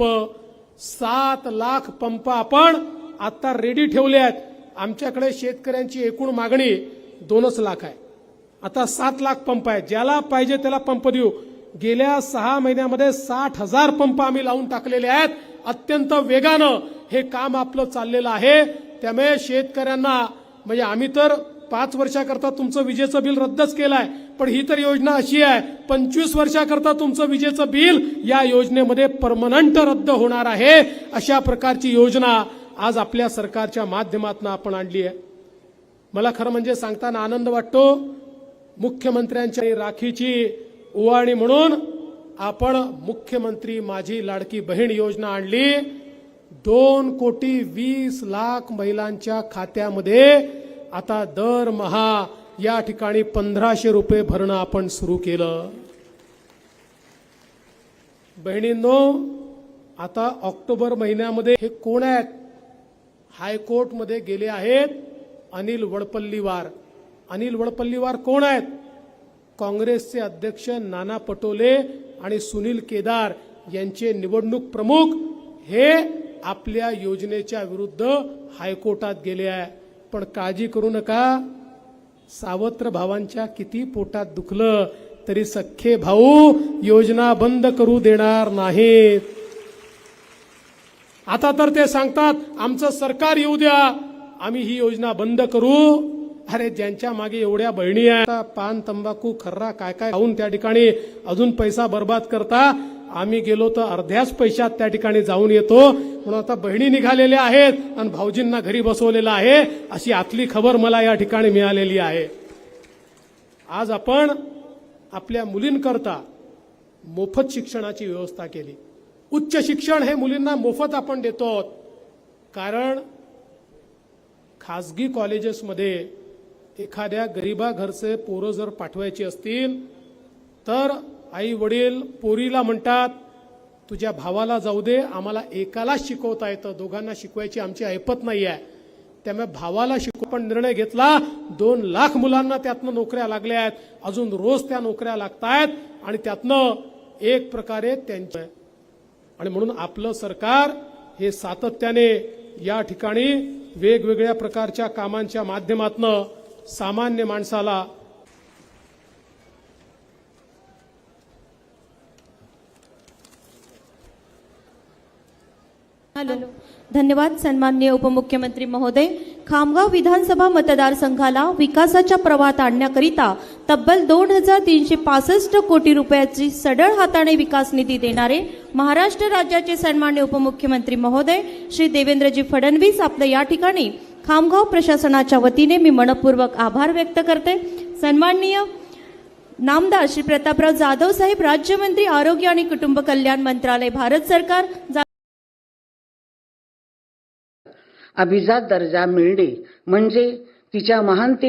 Pump सात lakh pump आपण आता रेडी ठेवले आहेत. आमच्याकडे शेतकऱ्यांची एकूण मागणी दोनच लाख आहे. आता सात लाख पंप आहे ज्याला पाहिजे त्याला पंप देऊ. गेल्या सहा महिन्यामध्ये साठ हजार पंप आम्ही लावून टाकलेले आहेत. अत्यंत वेगानं हे काम आपलं चाललेलं आहे. त्यामुळे शेतकऱ्यांना म्हणजे आम्ही तर पाच वर्षाकरता तुमचं विजेचं बिल रद्दच केलंय. पण ही तर योजना अशी आहे पंचवीस वर्षाकरता तुमचं विजेचं बिल या योजनेमध्ये परमनंट रद्द होणार आहे. अशा प्रकारची योजना आज आपल्या सरकारच्या माध्यमातून आपण आणली आहे. मला खरं म्हणजे सांगताना आनंद वाटतो मुख्यमंत्र्यांच्या राखीची उवाणी म्हणून आपण मुख्यमंत्री माझी लाडकी बहीण योजना आणली. दोन कोटी वीस लाख महिलांच्या खात्यामध्ये आता दरमहा या ठिकाणी पंधराशे रुपये भरणं आपण सुरू केलं. बहिणींनो आता ऑक्टोबर महिन्यामध्ये हे कोण आहेत? हायकोर्टमध्ये गेले आहेत अनिल वडपल्लीवार. अनिल वडपल्लीवार कोण आहेत? काँग्रेसचे अध्यक्ष नाना पटोले आणि सुनील केदार यांचे निवडणूक प्रमुख हे आपल्या योजनेच्या विरुद्ध हायकोर्टात गेले आहे. पण काळजी करू नका. सावत्र भावांच्या किती पोटात दुखलं तरी सख्खे भाऊ योजना बंद करू देणार नाहीत. आता तर ते सांगतात आमचं सरकार येऊ द्या आम्ही ही योजना बंद करू. अरे ज्यांच्या मागे एवढ्या बहिणी आहेत पान तंबाखू खर्रा काय काय खाऊन त्या ठिकाणी अजून पैसा बर्बाद करता आम्ही गेलो तर अर्ध्याच पैशात त्या ठिकाणी जाऊन येतो. म्हणून आता बहिणी निघालेल्या आहेत आणि भाऊजींना घरी बसवलेलं आहे. अशी आतली खबर मला या ठिकाणी मिळालेली आहे. आज आपण आपल्या मुलींकरता मोफत शिक्षणाची व्यवस्था केली. उच्च शिक्षण हे मुलींना मोफत आपण देतो कारण खाजगी कॉलेजेसमध्ये एखाद्या गरिबा घरचे पोरं जर पाठवायची असतील तर आई वडील पोरीला म्हणतात तुझ्या भावाला जाऊ दे आम्हाला एकालाच शिकवता येतं. दोघांना शिकवायची आमची ऐपत नाही आहे त्यामुळे भावाला शिकव पण निर्णय घेतला. दोन लाख मुलांना त्यातनं नोकऱ्या लागल्या आहेत. अजून रोज त्या नोकऱ्या लागतायत आणि त्यातनं एक प्रकारे त्यांच्या आणि म्हणून आपलं सरकार हे सातत्याने या ठिकाणी वेगवेगळ्या प्रकारच्या कामांच्या माध्यमातनं सामान्य माणसाला हॅलो. धन्यवाद. सन्मान्य उपमुख्यमंत्री महोदय. खामगाव विधानसभा मतदारसंघाला विकासाच्या प्रवाहात आणण्याकरिता तब्बल दोन हजार तीनशे पासष्ट कोटी रुपयाची सडळ हाताने विकास निधी देणारे महाराष्ट्र राज्याचे सन्मान्य उपमुख्यमंत्री महोदय श्री देवेंद्रजी फडणवीस आपलं या ठिकाणी खामगाव प्रशासनाच्या वतीने मी मनपूर्वक आभार व्यक्त करते. सन्माननीय नामदार श्री प्रतापराव जाधव साहेब राज्यमंत्री आरोग्य आणि कुटुंब कल्याण मंत्रालय भारत सरकार अभिजात दर्जा मिळणे. म्हणजे तिच्या महानते